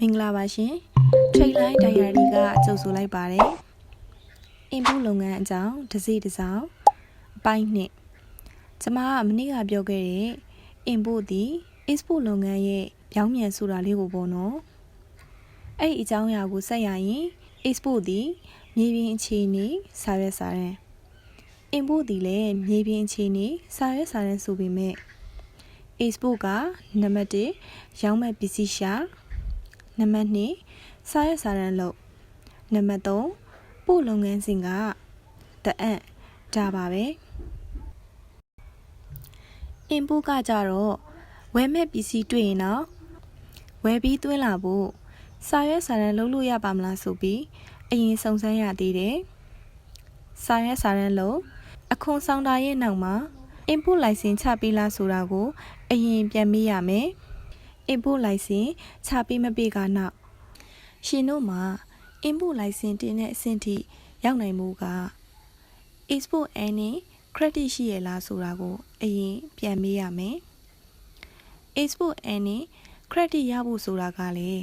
မင်္ဂလာပါရှင် Trade Line Diary ကကြိုဆိုလိုက်ပါတယ်အင်ပို့လုပ်ငန်းအကြောင်းတစ်စီတစ်စောင်းအပိုင်းနှစ်ကျမကမနေ့ကပြောခဲ့တဲ့အင်ပို့သည် export လုပ်ငန်းရဲ့ပြောင်းပြန်ဆိုတာလေးကိုပေါ့နော်အဲ့ဒီအကြောင်းအရာကိုဆက်ရရင် export သည်မြေပြင်အခြေအနေစာရွက်စာတမ်း import သည်လည်းမြေပြင်အခြေအနေစာရွက်စာတမ်းဆိုပေမဲ့ export ကနံပါတ်1ရောင်းမဲ့ပစ္စည်းရှာ နံပါတ်2စာရွက်စာတမ်းလုပ်နံပါတ်3ပို့လုပ်ငန်းစဉ်ကတအန့်ဒါပါပဲ import ကကြတော့ဝယ်မဲ့ပစ္စည်းတွေ့ရင်တော့ဝယ်ပြီးသွင်းလာဖို့စာရွက်စာတမ်းလုပ်လို့ရပါမလားဆိုပြီးအရင်စုံစမ်းရသေးတယ်စာရွက်စာတမ်းလုပ်အခွန်ဆောင်တာရဲ့နောက်မှာ input license ချပေးလားဆိုတာကို အရင်ပြန်မေးရမယ်။ input license ချပေးမပေးကနောက်ရှင်တို့မှာ input license တင်တဲ့အဆင့်ထိရောက်နိုင်မှုက export earning credit ရှိရလားဆိုတာကို အရင်ပြန်မေးရမယ်။ export earning credit ရဖို့ဆိုတာကလည်း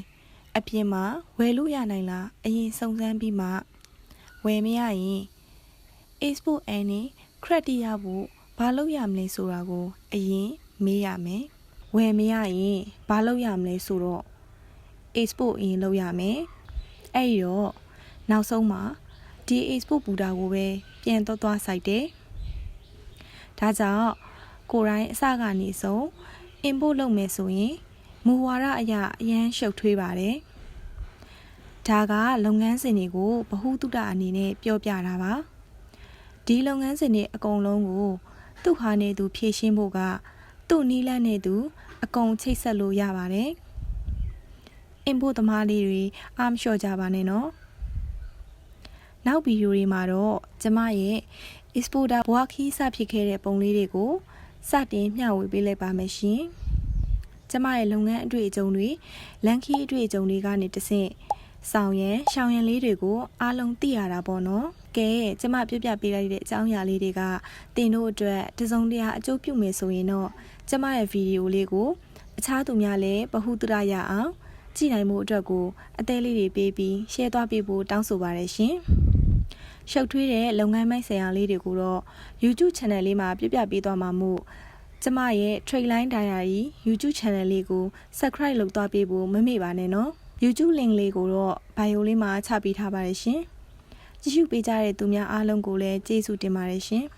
အပြင်မှာဝယ်လို့ရနိုင်လားအရင်စုံစမ်းပြီးမှဝယ်မရရင် export earning credit ရဖို့ဘာလုပ်ရမလဲဆိုတာကို အရင်မေးရမယ်။ ဝယ်မရရင်ဘာလုပ်ရမလဲဆိုတော့ export အရင်လုပ်ရမယ်။အဲ့ဒီတော့နောက်ဆုံးမှာဒီ export ပူတာကိုပဲပြန်သွားသွားစိုက်တယ်။ဒါကြောင့်ကိုယ်တိုင်အစကနေဆုံး import လုပ်မယ်ဆိုရင်မူဝါဒအရာအရန်ရှုပ်ထွေးပါတယ်။ဒါကလုပ်ငန်းစဉ်တွေကိုဗဟုသုတအနေနဲ့ပြောပြတာပါ။ဒီလုပ်ငန်းစဉ်တွေအကုန်လုံးကိုသူ့ဟာနေသူဖြည့်ရှင်းဖို့က သူ့နီးလန်းနေသူ အကုန်ချိတ်ဆက်လို့ရပါတယ်။ input သမားလေးတွေအားမလျှော့ကြပါနဲ့နော်။နောက်ဗီဒီယိုတွေမှာတော့ကျမရဲ့ exporter ဘွားခီးစဖြစ်ခဲ့တဲ့ပုံလေးတွေကိုစတင်မျှဝေပေးလိုက်ပါမယ်ရှင်။ကျမရဲ့လုပ်ငန်းအတွေ့အကြုံတွေလန်ခီအတွေ့အကြုံတွေကနေတဆင့် ဆောင်ရန်ရှောင်ရန်လေးတွေကိုအားလုံးသိရတာပေါ့နော်။ကဲကျမပြပြပေးလိုက်တဲ့အကြောင်းအရာလေးတွေကတင်တို့အတွက်တစုံတရာအကျိုးပြုမယ်ဆိုရင်တော့ကျမရဲ့ဗီဒီယိုလေးကိုအခြားသူများလည်းဗဟုသုတရအောင်ကြည့်နိုင်မှုအတွက်ကိုအသေးလေးတွေပေးပြီး share သွားပေးဖို့တောင်းဆိုပါရရှင်။ရှုပ်ထွေးတဲ့လုပ်ငန်းမိုက်ဆိုင်ရာလေးတွေကိုတော့ YouTube channel လေးမှာပြပြပေးသွားမှာမို့ကျမရဲ့ Trade Line Diary YouTube channel လေးကို Subscribe လုပ်သွားပေးဖို့မမေ့ပါနဲ့နော်။ YouTube link လေးကိုတော့ bio လေးမှာချပေးထားပါတယ်ရှင်။ကြည့်ရှုပေးကြတဲ့သူများအားလုံးကိုလည်းကျေးဇူးတင်ပါတယ်ရှင်။